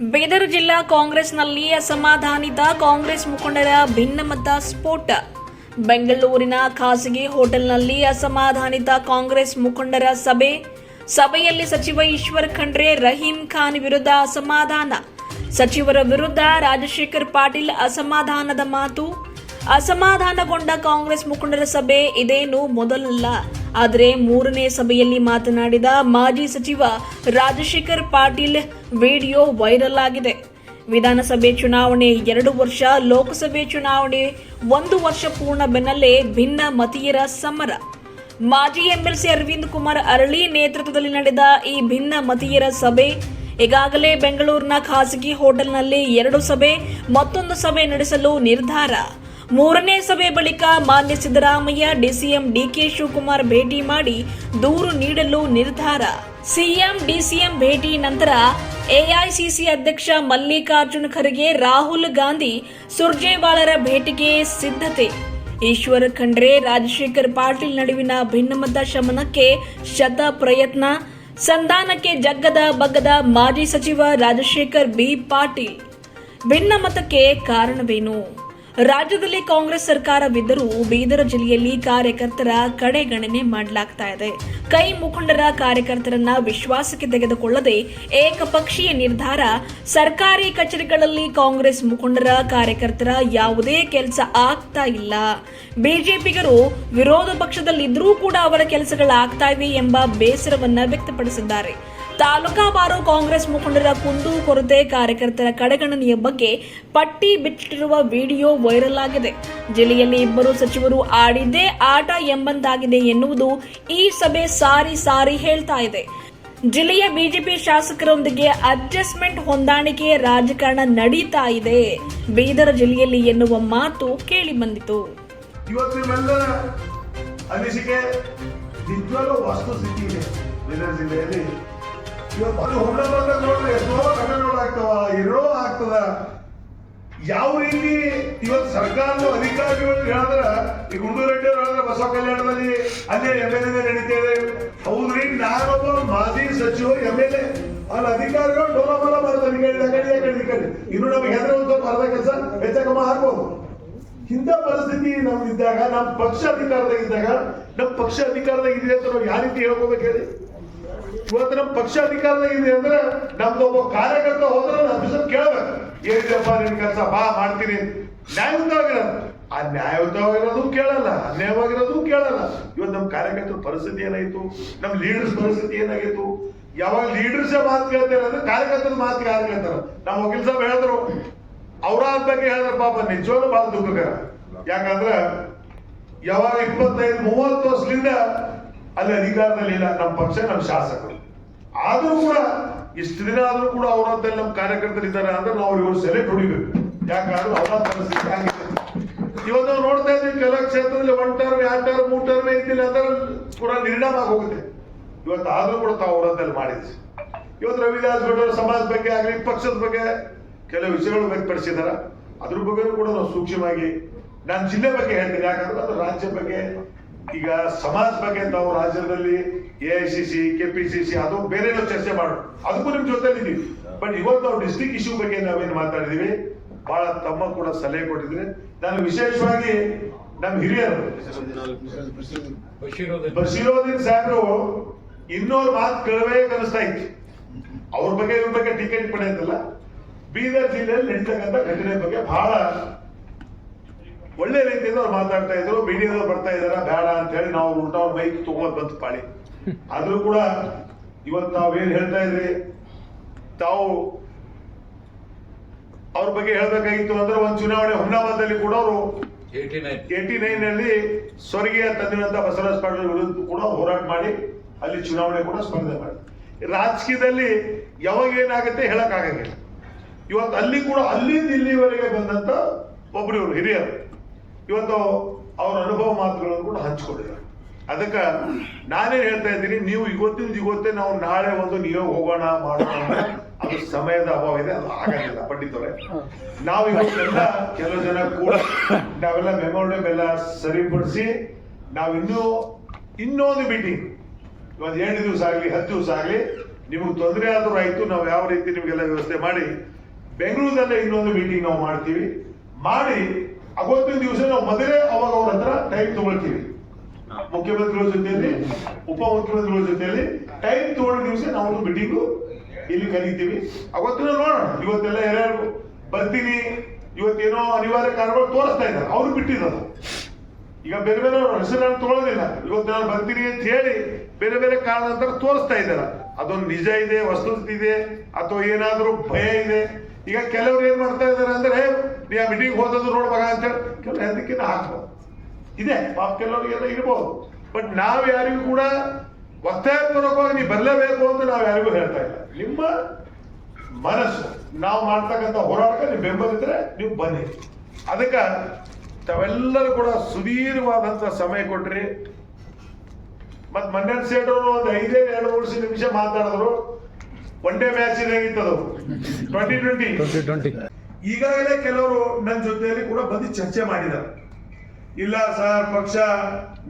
ಬೀದರ್ ಜಿಲ್ಲಾ ಕಾಂಗ್ರೆಸ್ನಲ್ಲಿ ಅಸಮಾಧಾನಿತ ಕಾಂಗ್ರೆಸ್ ಮುಖಂಡರ ಭಿನ್ನಮತ ಸ್ಫೋಟ. ಬೆಂಗಳೂರಿನ ಖಾಸಗಿ ಹೋಟೆಲ್ನಲ್ಲಿ ಅಸಮಾಧಾನಿತ ಕಾಂಗ್ರೆಸ್ ಮುಖಂಡರ ಸಭೆ. ಸಭೆಯಲ್ಲಿ ಸಚಿವ ಈಶ್ವರ್ ಖಂಡ್ರೆ, ರಹೀಂ ಖಾನ್ ವಿರುದ್ಧ ಅಸಮಾಧಾನ. ಸಚಿವರ ವಿರುದ್ಧ ರಾಜಶೇಖರ್ ಪಾಟೀಲ್ ಅಸಮಾಧಾನದ ಮಾತು. ಅಸಮಾಧಾನಗೊಂಡ ಕಾಂಗ್ರೆಸ್ ಮುಖಂಡರ ಸಭೆ ಇದೇನು ಮೊದಲಲ್ಲ. ಆದರೆ ಮೂರನೇ ಸಭೆಯಲ್ಲಿ ಮಾತನಾಡಿದ ಮಾಜಿ ಸಚಿವ ರಾಜಶೇಖರ್ ಪಾಟೀಲ್, ವಿಡಿಯೋ ವೈರಲ್ ಆಗಿದೆ. ವಿಧಾನಸಭೆ ಚುನಾವಣೆ ಎರಡು ವರ್ಷ, ಲೋಕಸಭೆ ಚುನಾವಣೆ ಒಂದು ವರ್ಷ ಪೂರ್ಣ ಬೆನ್ನಲ್ಲೇ ಭಿನ್ನ ಮತೀಯರ ಸಮರ. ಮಾಜಿ ಎಂಎಲ್ಸಿ ಅರವಿಂದ್ ಕುಮಾರ್ ಅರಳಿ ನೇತೃತ್ವದಲ್ಲಿ ನಡೆದ ಈ ಭಿನ್ನ ಮತೀಯರ ಸಭೆ, ಈಗಾಗಲೇ ಬೆಂಗಳೂರಿನ ಖಾಸಗಿ ಹೋಟೆಲ್ನಲ್ಲಿ ಎರಡು ಸಭೆ, ಮತ್ತೊಂದು ಸಭೆ ನಡೆಸಲು ನಿರ್ಧಾರ. ಮೂರನೇ ಸಭೆ ಬಳಿಕ ಮಾನ್ಯ ಸಿದ್ದರಾಮಯ್ಯ, ಡಿಸಿಎಂ ಡಿಕೆ ಶಿವಕುಮಾರ್ ಭೇಟಿ ಮಾಡಿ ದೂರು ನೀಡಲು ನಿರ್ಧಾರ. ಸಿಎಂ, ಡಿಸಿಎಂ ಭೇಟಿ ನಂತರ ಎಐಸಿಸಿ ಅಧ್ಯಕ್ಷ ಮಲ್ಲಿಕಾರ್ಜುನ್ ಖರ್ಗೆ, ರಾಹುಲ್ ಗಾಂಧಿ ಸುರ್ಜೇವಾಲರ ಭೇಟಿಗೆ ಸಿದ್ಧತೆ. ಈಶ್ವರ ಖಂಡ್ರೆ, ರಾಜಶೇಖರ್ ಪಾಟೀಲ್ ನಡುವಿನ ಭಿನ್ನಮತ ಶಮನಕ್ಕೆ ಶತ ಪ್ರಯತ್ನ. ಸಂಧಾನಕ್ಕೆ ಜಗ್ಗದ ಬಗ್ಗದ ಮಾಜಿ ಸಚಿವ ರಾಜಶೇಖರ್ ಬಿ. ಪಾಟೀಲ್. ಭಿನ್ನಮತಕ್ಕೆ ಕಾರಣವೇನು? ರಾಜ್ಯದಲ್ಲಿ ಕಾಂಗ್ರೆಸ್ ಸರ್ಕಾರವಿದ್ದರೂ ಬೀದರ ಜಿಲ್ಲೆಯಲ್ಲಿ ಕಾರ್ಯಕರ್ತರ ಕಡೆಗಣನೆ ಮಾಡಲಾಗ್ತಾ ಇದೆ. ಕೈ ಮುಖಂಡರ ಕಾರ್ಯಕರ್ತರನ್ನ ವಿಶ್ವಾಸಕ್ಕೆ ತೆಗೆದುಕೊಳ್ಳದೆ ಏಕಪಕ್ಷೀಯ ನಿರ್ಧಾರ, ಸರ್ಕಾರಿ ಕಚೇರಿಗಳಲ್ಲಿ ಕಾಂಗ್ರೆಸ್ ಮುಖಂಡರ ಕಾರ್ಯಕರ್ತರ ಯಾವುದೇ ಕೆಲಸ ಆಗ್ತಾ ಇಲ್ಲ. ಬಿಜೆಪಿಗರು ವಿರೋಧ ಪಕ್ಷದಲ್ಲಿದ್ದರೂ ಕೂಡ ಅವರ ಕೆಲಸಗಳಾಗ್ತಾ ಇವೆ ಎಂಬ ಬೇಸರವನ್ನ ವ್ಯಕ್ತಪಡಿಸಿದ್ದಾರೆ. ತಾಲೂಕಾವಾರು ಕಾಂಗ್ರೆಸ್ ಮುಖಂಡರ ಕುಂದು ಕೊರತೆ ಕಾರ್ಯಕರ್ತರ ಕಡೆಗಣನೆಯ ಬಗ್ಗೆ ಪಟ್ಟಿ ಬಿಟ್ಟಿರುವ ವಿಡಿಯೋ ವೈರಲ್ ಆಗಿದೆ. ಜಿಲ್ಲೆಯಲ್ಲಿ ಇಬ್ಬರು ಸಚಿವರು ಆಡಿದ್ದೇ ಆಟ ಎಂಬಂತಾಗಿದೆ ಎನ್ನುವುದು ಈ ಸಭೆ ಸಾರಿ ಸಾರಿ ಹೇಳ್ತಾ ಇದೆ. ಜಿಲ್ಲೆಯ ಬಿಜೆಪಿ ಶಾಸಕರೊಂದಿಗೆ ಅಡ್ಜಸ್ಟ್ಮೆಂಟ್ ಹೊಂದಾಣಿಕೆ ರಾಜಕಾರಣ ನಡೀತಾ ಇದೆ. ಬೀದರ್ ಜಿಲ್ಲೆಯಲ್ಲಿ ಎನ್ನುವ ಮಾತು ಕೇಳಿ ಬಂದಿತು. ಅನಿಸಿಕೆ ನಿಜವಾಗ್ಲೂ ವಸ್ತುಸ್ಥಿತಿ ಇದೆ. ಬೀದರ್ ಜಿಲ್ಲೆಯಲ್ಲಿ ಇವತ್ತು ಬಂದ ನೋಡಿದ್ರೆ ಎಷ್ಟೋ ಘಟನೆಗಳು ಆಗ್ತಾವ ಇರೋ ಆಗ್ತದ ಯಾವ ರೀತಿ ಇವತ್ತು ಸರ್ಕಾರದ ಅಧಿಕಾರಿಗಳು ಹೇಳಿದ್ರೆ, ಈ ಗುಂಡು ರೆಡ್ಡಿ ಅವರು ಹೇಳಿದ್ರೆ ಬಸವ ಕಲ್ಯಾಣದಲ್ಲಿ ಅಲ್ಲೇ ಎಂ ಎಲ್ ಎ ನಡೀತೇವೆ ಹೌದ್ರಿ, ನಾನೊಬ್ಬ ಮಾಜಿ ಸಚಿವ ಎಂ ಎಲ್ ಎ ಅಲ್ಲಿ ಅಧಿಕಾರಿಗಳು ಡೋಲಮಾಲ ಬಲ ಈ ಕಡೆ. ಇನ್ನು ನಮಗೆ ಹೆದರ ಅಂತ ಅರ್ಧ ಕೆಲಸ ಹೆಚ್ಚಕಮ್ಮ ಆಗ್ಬೋದು ಇಂಥ ಪರಿಸ್ಥಿತಿ ನಮ್ದಿದ್ದಾಗ, ನಮ್ಮ ಪಕ್ಷ ಅಧಿಕಾರದಾಗ ಇದ್ದಾಗ ನಮ್ಮ ಪಕ್ಷ ಅಧಿಕಾರದಾಗ ಇದೆ ಅಂತ ನಾವು ಯಾವ ರೀತಿ ಹೇಳ್ಕೋಬೇಕು ಹೇಳಿ? ಇವತ್ತು ನಮ್ಮ ಪಕ್ಷ ಅಧಿಕಾರದಾಗ ಇದೆ ಅಂದ್ರೆ ನಮ್ದು ಒಬ್ಬ ಕಾರ್ಯಕರ್ತ ಹೋದ್ರೆ ಅಭಿಷೇಕ್ ಕೇಳ್ಬೇಕು. ಏನಿದೆಪ್ಪ ನಿನ್ ಕೆಲಸ? ಬಾ, ಮಾಡ್ತೀನಿ. ನ್ಯಾಯಯುತವಾಗಿರೋದು. ಆ ನ್ಯಾಯಯುತವಾಗಿರೋದು ಕೇಳಲ್ಲ, ಅನ್ಯಾಯವಾಗಿರೋದು ಕೇಳಲ್ಲ. ಇವತ್ತು ನಮ್ಮ ಕಾರ್ಯಕರ್ತರ ಪರಿಸ್ಥಿತಿ ಏನಾಯ್ತು? ನಮ್ಮ ಲೀಡರ್ಸ್ ಪರಿಸ್ಥಿತಿ ಏನಾಗಿತ್ತು? ಯಾವಾಗ ಲೀಡರ್ಸ್ ಮಾತು ಕೇಳ್ತಾರೆ ಅಂದ್ರೆ ಕಾರ್ಯಕರ್ತರ ಮಾತು ಯಾರು ಕೇಳ್ತಾರ? ನಮ್ಮ ವಕೀಲ್ ಸಾಹೇಬ್ ಹೇಳಿದ್ರು. ಅವರ ಬಗ್ಗೆ ಹೇಳಿದ್ರೆ, ಪಾಪ ನಿಜವಾಗ್ಲೂ ಬಹಳ ದುಃಖಕರ. ಯಾಕಂದ್ರ ಯಾವಾಗ ಇಪ್ಪತ್ತೈದು, ಮೂವತ್ತು ವರ್ಷದಿಂದ ಅಲ್ಲಿ ಅಧಿಕಾರದಲ್ಲಿ ಇಲ್ಲ, ನಮ್ಮ ಪಕ್ಷ, ನಮ್ಮ ಶಾಸಕರು. ಆದರೂ ಕೂಡ, ಇಷ್ಟು ದಿನ ಆದರೂ ಕೂಡ ಅವರಂತೆಲ್ಲ ನಮ್ಮ ಕಾರ್ಯಕರ್ತರು ಇದ್ದಾರೆ ಅಂದ್ರೆ ನಾವು ಇವರು ಸೆಲೆಕ್ಟ್ ಹೊಡಿಬೇಕು. ಯಾಕಂದ್ರೆ ಅವರ ಪರಿಸ್ಥಿತಿ ಆಗಿದೆ. ಇವತ್ತು ನಾವು ನೋಡ್ತಾ ಇದ್ದೀವಿ, ಕೆಲ ಕ್ಷೇತ್ರದಲ್ಲಿ ಒನ್ ಟರ್ಮ್ ಎರಡು ಟರ್ಮ್ ಮೂರು ಟರ್ಮ್ ಇದ್ದಿಲ್ಲ ಅಂದ್ರೆ ಕೂಡ ನಿರ್ಣಯ ಆಗೋಗುತ್ತೆ. ಇವತ್ತು ಆದರೂ ಕೂಡ ತಾವು ಅವರಂತೆಲ್ಲ ಮಾಡಿದ್ವಿ ಇವತ್ತು ರವಿದಾಸ್ ಗೌಡರ ಸಮಾಜ ಬಗ್ಗೆ ಆಗಲಿ, ಪಕ್ಷದ ಬಗ್ಗೆ ಕೆಲವು ವಿಷಯಗಳು ವ್ಯಕ್ತಪಡಿಸಿದಾರ ಅದ್ರ ಬಗ್ಗೆ ಕೂಡ ನಾವು ಸೂಕ್ಷ್ಮವಾಗಿ, ನಾನು ಜಿಲ್ಲೆ ಬಗ್ಗೆ ಹೇಳ್ತೀನಿ. ಯಾಕಂದ್ರೆ ಅದು ರಾಜ್ಯ ಬಗ್ಗೆ ಈಗ ಸಮಾಜ ಬಗ್ಗೆ ನಾವು ರಾಜ್ಯದಲ್ಲಿ A I C C K P C C ಅದು ಬೇರೆ ಚರ್ಚೆ ಮಾಡೋಣ ಅದಕ್ಕೂ ನಿಮ್ ಜೊತೆ ಬಟ್ ಇವತ್ತು ನಾವು ಡಿಸ್ಟಿಕ್ ಇಶ್ಯೂ ಬಗ್ಗೆ ನಾವೇನು ಮಾತಾಡಿದೀವಿ? ಬಹಳ ತಮ್ಮ ಕೂಡ ಸಲಹೆ ಕೊಟ್ಟಿದ್ರೆ. ನಾನು ವಿಶೇಷವಾಗಿ ನಮ್ಮ ಹಿರಿಯರು, ಬಶೀರೋದಿನ್ ಸಾಹೇಬ್ರು ಇನ್ನೊಂದು ಮಾತು ಕೇಳಬೇಕು ಅನಿಸ್ತಾ ಇತ್ತು. ಅವ್ರ ಬಗ್ಗೆ ಇವ್ರ ಬಗ್ಗೆ ಟಿಕೆಟ್ ಪಡೆಯೋದಿಲ್ಲ ಬೀದರ್ ಜಿಲ್ಲೆಯಲ್ಲಿ ನಡೀತಕ್ಕಂಥ ಘಟನೆ ಬಗ್ಗೆ ಬಹಳ ಒಳ್ಳೆ ರೀತಿಯಿಂದ ಅವ್ರು ಮಾತಾಡ್ತಾ ಇದ್ರು ಮೀಡಿಯಾದವ್ರು ಬರ್ತಾ ಇದಾರ ಬೇಡ ಅಂತ ಹೇಳಿ ನಾವು ಉಲ್ಟಾ ಅವ್ರ ಮೈಕ್ ತಗೊಂಡ್ ಬಂತು ಪಾಳಿ. ಆದ್ರೂ ಕೂಡ ಇವತ್ತು ನಾವೇನ್ ಹೇಳ್ತಾ ಇದ್ರಿ? ತಾವು ಅವ್ರ ಬಗ್ಗೆ ಹೇಳ್ಬೇಕಾಗಿತ್ತು ಅಂದ್ರೆ ಒಂದ್ ಚುನಾವಣೆ ಹುಮ್ನಾಬಾದಲ್ಲಿ ಕೂಡ ಅವರು ಏಟಿ ನೈನ್. ನಲ್ಲಿ ಸ್ವರ್ಗೀಯ ತಂದಿನಂತ ಬಸವರಾಜ ಪಾಟೀಲ್ ವಿರುದ್ಧ ಕೂಡ ಹೋರಾಟ ಮಾಡಿ ಅಲ್ಲಿ ಚುನಾವಣೆ ಕೂಡ ಸ್ಪರ್ಧೆ ಮಾಡಿ. ರಾಜಕೀಯದಲ್ಲಿ ಯಾವಾಗ ಏನಾಗುತ್ತೆ ಹೇಳಕ್ ಆಗಂಗಿಲ್ಲ. ಇವತ್ತು ಅಲ್ಲಿ ಕೂಡ ಅಲ್ಲಿಂದ ಇಲ್ಲಿವರೆಗೆ ಬಂದಂತ ಒಬ್ರು ಇವರು ಹಿರಿಯರು. ಇವತ್ತು ಅವರ ಅನುಭವ ಮಾತುಗಳನ್ನು ಕೂಡ ಹಂಚಿಕೊಂಡಿದ್ದಾರೆ. ಅದಕ್ಕೆ ನಾನೇನ್ ಹೇಳ್ತಾ ಇದ್ದೀನಿ, ನೀವು ಇವತ್ತಿಂದ ಇವತ್ತೇ ನಾವು ನಾಳೆ ಒಂದು ನೀವೇ ಹೋಗೋಣ, ಮಾಡೋಣ ಅದು ಸಮಯದ ಅಭಾವ ಇದೆ, ಅದು ಆಗಂಗಿಲ್ಲ, ಪಂಡಿತವ್ರೆ. ನಾವು ಇವತ್ತೆಲ್ಲ ಕೆಲವು ಜನ ಕೂಡ ನಾವೆಲ್ಲ ಮೆಮೋರಿಯಂ ಎಲ್ಲ ಸರಿಪಡಿಸಿ ನಾವು ಇನ್ನೂ ಇನ್ನೊಂದು ಮೀಟಿಂಗ್ ಇವತ್ತು ಎಂಟು ದಿವಸ ಆಗಲಿ, ಹತ್ತು ದಿವಸ ಆಗಲಿ, ನಿಮಗೆ ತೊಂದರೆ ಆದರೂ ಆಯ್ತು, ನಾವು ಯಾವ ರೀತಿ ನಿಮಗೆಲ್ಲ ವ್ಯವಸ್ಥೆ ಮಾಡಿ ಬೆಂಗಳೂರಿನಲ್ಲೇ ಇನ್ನೊಂದು ಮೀಟಿಂಗ್ ನಾವು ಮಾಡ್ತೀವಿ. ಮಾಡಿ ಅವತ್ತಿನ ದಿವಸ ನಾವು ಮೊದಲೇ ಅವಾಗ ಅವ್ರ ಹತ್ರ ಟೈಮ್ ತಗೊಳ್ತೀವಿ. ಮುಖ್ಯಮಂತ್ರಿಗಳ ಜೊತೆಯಲ್ಲಿ ಉಪಮುಖ್ಯಮಂತ್ರಿಗಳ ಜೊತೆಯಲ್ಲಿ ಟೈಮ್ ತಗೊಳ್ಳೋ ದಿವಸ ನಾವು ಮೀಟಿಂಗು ಇಲ್ಲಿ ಕರೀತೀವಿ. ಅವತ್ತಿನ ನೋಡೋಣ. ಇವತ್ತೆಲ್ಲ ಯಾರ್ಯಾರು ಬರ್ತೀನಿ ಇವತ್ತೇನೋ ಅನಿವಾರ್ಯ ಕಾರಣಗಳು ತೋರಿಸ್ತಾ ಇದ್ದಾರೆ. ಅವ್ರು ಬಿಟ್ಟಿದ್ದಾರೆ. ಈಗ ಬೇರೆ ಬೇರೆ ಹೆಸರು ನಾನು ತೊಗೊಳ್ಳೋದಿಲ್ಲ. ಇವತ್ತು ನಾನು ಬರ್ತೀನಿ ಅಂತ ಹೇಳಿ ಬೇರೆ ಬೇರೆ ಕಾರಣಾಂತರ ತೋರಿಸ್ತಾ ಇದ್ದಾರೆ. ಅದೊಂದು ನಿಜ ಇದೆ ವಸ್ತುಸ್ಥಿತಿ ಇದೆ ಅಥವಾ ಏನಾದರೂ ಭಯ ಇದೆ. ಈಗ ಕೆಲವರು ಏನ್ ಮಾಡ್ತಾ ಇದ್ದಾರೆ ಅಂದ್ರೆ "ಹೇ, ನೀ ಆ ಮೀಟಿಂಗ್ ಹೋದದ್ದು ನೋಡ್ಬೇಕ ಅಂತ ಹೇಳಿ ಕೆಲ ಅದಕ್ಕಿಂತ ಹಾಕ್ಬೋದು. ಇದೆ ಪಾಪ ಕೆಲವರಿಗೆಲ್ಲ ಇರ್ಬೋದು. ಬಟ್ ನಾವು ಯಾರಿಗೂ ಕೂಡ ಒತ್ತಾಯಪೂರ್ವಕವಾಗಿ ನೀವು ಬರಲೇಬೇಕು ಅಂತ ನಾವು ಯಾರಿಗೂ ಹೇಳ್ತಾ ಇಲ್ಲ. ನಿಮ್ಮ ಮನಸ್ಸು ನಾವು ಮಾಡ್ತಕ್ಕಂಥ ಹೋರಾಟಕ್ಕೆ ನೀವು ಬೆಂಬಲಿದ್ರೆ ನೀವು ಬನ್ನಿ. ಅದಕ್ಕೆ ತಾವೆಲ್ಲರೂ ಕೂಡ ಸುದೀರ್ಘವಾದಂತ ಸಮಯ ಕೊಟ್ರಿ. ಮತ್ತು ಮನ್ನನ್ ಸೇಟ್ ಅವರು ಒಂದು ಐದೇ ಎರಡು ವರ್ಷ ನಿಮಿಷ ಮಾತಾಡಿದ್ರು. One day match twenty twenty twenty twenty ಈಗಾಗಲೇ ಕೆಲವರು ನನ್ನ ಜೊತೆಯಲ್ಲಿ ಕೂಡ ಬಂದು ಚರ್ಚೆ ಮಾಡಿದ್ದಾರೆ. ಇಲ್ಲ ಸರ್, ಪಕ್ಷ,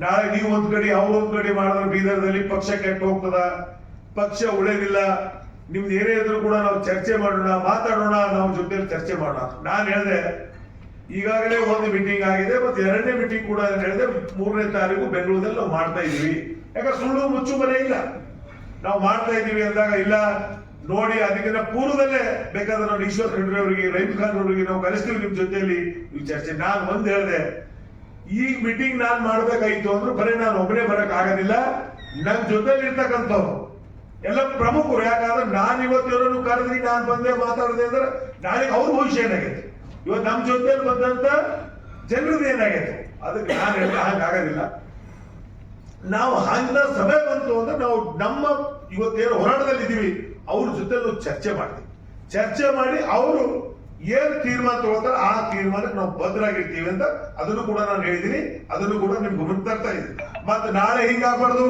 ನಾಳೆ ನೀವು ಒಂದ್ ಕಡೆ, ಅವ್ರು ಒಂದ್ ಕಡೆ ಮಾಡಿದ್ರೆ ಬೀದರ್ದಲ್ಲಿ ಪಕ್ಷ ಕೆಟ್ಟ ಹೋಗ್ತದ, ಪಕ್ಷ ಉಳಿದಿಲ್ಲ, ನಿಮ್ದು ಏನೇ ಇದ್ರು ಕೂಡ ನಾವು ಚರ್ಚೆ ಮಾಡೋಣ, ಮಾತಾಡೋಣ, ನಾವು ಜೊತೆಯಲ್ಲಿ ಚರ್ಚೆ ಮಾಡೋಣ ನಾನು ಹೇಳಿದೆ, ಈಗಾಗಲೇ ಒಂದು ಮೀಟಿಂಗ್ ಆಗಿದೆ, ಮತ್ತೆ ಎರಡನೇ ಮೀಟಿಂಗ್ ಕೂಡ ಹೇಳಿದೆ, ಮೂರನೇ ತಾರೀಕು ಬೆಂಗಳೂರಲ್ಲಿ ನಾವು ಮಾಡ್ತಾ ಇದೀವಿ ಯಾಕಂದ್ರೆ ಸುಳ್ಳು ಮುಚ್ಚು ಮನೆ ಇಲ್ಲ. ನಾವು ಮಾಡ್ತಾ ಇದೀವಿ ಅಂದಾಗ, ಇಲ್ಲ ನೋಡಿ, ಅದಕ್ಕಿಂತ ಪೂರ್ವದಲ್ಲೇ ಬೇಕಾದ್ರೆ ನಾವು ಈಶ್ವರ್ ಖಂಡ್ರೆ ಅವರಿಗೆ, ರೈಮ್ ಖಾನ್ ಅವರಿಗೆ ನಾವು ಕಲಿಸ್ತೀವಿ ನಿಮ್ ಜೊತೆಯಲ್ಲಿ. ಈ ಚರ್ಚೆ ನಾನು ಒಂದ್ ಹೇಳಿದೆ. ಈ ಮೀಟಿಂಗ್ ನಾನ್ ಮಾಡ್ಬೇಕಾಯ್ತು ಅಂದ್ರೆ ಬರೀ ನಾನು ಒಬ್ಬನೇ ಬರಕ್ ಆಗೋದಿಲ್ಲ ನನ್ ಜೊತೆಲಿ ಇರ್ತಕ್ಕಂಥವ್ರು ಎಲ್ಲ ಪ್ರಮುಖರು, ಯಾಕಂದ್ರೆ ನಾನ್ ಇವತ್ತು ಕರೆದ್ರಿ ನಾನು ಬಂದೆ ಮಾತಾಡಿದೆ ಅಂದ್ರೆ ನಾಳೆ ಅವ್ರ ಭವಿಷ್ಯ ಏನಾಗೈತೆ? ಇವತ್ತು ನಮ್ಮ ಜೊತೆಲಿ ಬಂದಂತ ಜನರದ್ದು ಏನಾಗೈತೆ? ಅದಕ್ಕೆ ನಾನು ಹೇಳ ಹಂಗಾಗೋದಿಲ್ಲ ನಾವು ಹಂಗ ಸಭೆ ಬಂತು ಅಂದ್ರೆ ನಾವು ನಮ್ಮ ಇವತ್ತೇನು ಹೋರಾಟದಲ್ಲಿ ಇದ್ದೀವಿ ಅವ್ರ ಜೊತೆ ಚರ್ಚೆ ಮಾಡ್ತೀವಿ. ಚರ್ಚೆ ಮಾಡಿ ಅವರು ಏನ್ ತೀರ್ಮಾನ ತಗೊಳ್ತಾರೆ ಆ ತೀರ್ಮಾನಕ್ಕೆ ನಾವು ಬದ್ಧರಾಗಿರ್ತೀವಿ ಅಂತ ಅದನ್ನು ಕೂಡ ನಾನು ಹೇಳಿದೀನಿ. ಅದನ್ನು ಕೂಡ ನಿಮ್ಗೆ ಗಮನ ತರ್ತಾ ಇದ್ದೀನಿ ಮತ್ತೆ ನಾಳೆ ಹಿಂಗಾಗ್ಬಾರ್ದು?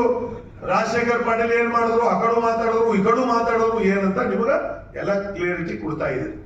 ರಾಜಶೇಖರ್ ಪಾಟೀಲ್ ಏನ್ ಮಾಡಿದ್ರು? ಆ ಕಡೆ ಮಾತಾಡಿದ್ರು, ಈ ಕಡೆ ಮಾತಾಡಿದ್ರು, ಏನಂತ ನಿಮಗ ಎಲ್ಲ ಕ್ಲಿಯರಿಟಿ ಕೊಡ್ತಾ ಇದ್ದೀನಿ